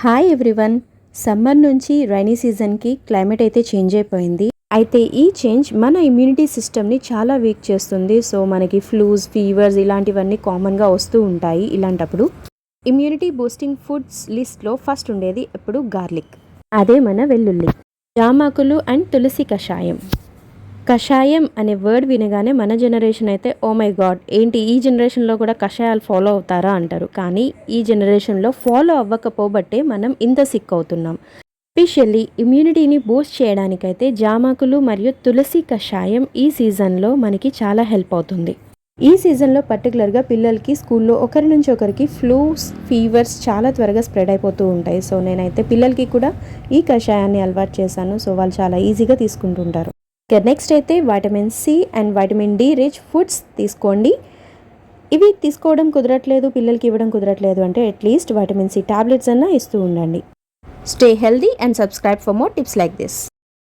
Hi everyone summer నుంచి rainy సీజన్కి climate అయితే చేంజ్ అయిపోయింది. అయితే ఈ చేంజ్ మన ఇమ్యూనిటీ సిస్టమ్ని చాలా వీక్ చేస్తుంది. సో మనకి ఫ్లూస్ ఫీవర్స్ ఇలాంటివన్నీ కామన్గా వస్తూ ఉంటాయి ఇలాంటప్పుడు. ఇమ్యూనిటీ బూస్టింగ్ ఫుడ్స్ లిస్ట్లో ఫస్ట్ ఉండేది ఎప్పుడు గార్లిక్ అదే మన వెల్లుల్లి. జామాకులు అండ్ తులసి కషాయం. కషాయం అనే వర్డ్ వినగానే మన జనరేషన్ అయితే ఓ మై గాడ్ ఏంటి ఈ జనరేషన్లో కూడా కషాయాలు ఫాలో అవుతారా? అంటారు. కానీ ఈ జనరేషన్లో ఫాలో అవ్వకపోబట్టే మనం ఇంత సిక్ అవుతున్నాం. ఎస్పెషల్లీ ఇమ్యూనిటీని బూస్ట్ చేయడానికైతే జామాకులు మరియు తులసి కషాయం ఈ సీజన్లో మనకి చాలా హెల్ప్ అవుతుంది. ఈ సీజన్లో పర్టికులర్గా పిల్లలకి స్కూల్లో ఒకరి నుంచి ఒకరికి ఫ్లూస్ ఫీవర్స్ చాలా త్వరగా స్ప్రెడ్ అయిపోతూ ఉంటాయి. సో నేనైతే పిల్లలకి కూడా ఈ కషాయాన్ని అలవాటు చేశాను. సో వాళ్ళు చాలా ఈజీగా తీసుకుంటుంటారు. ఇక నెక్స్ట్ అయితే vitamin C and vitamin D rich foods తీసుకోండి. ఇవి తీసుకోవడం కుదరట్లేదు పిల్లలకి ఇవ్వడం కుదరట్లేదు అంటే అట్లీస్ట్ వైటమిన్ సి టాబ్లెట్స్ అన్నా ఇస్తూ ఉండండి. Stay healthy and subscribe for more tips like this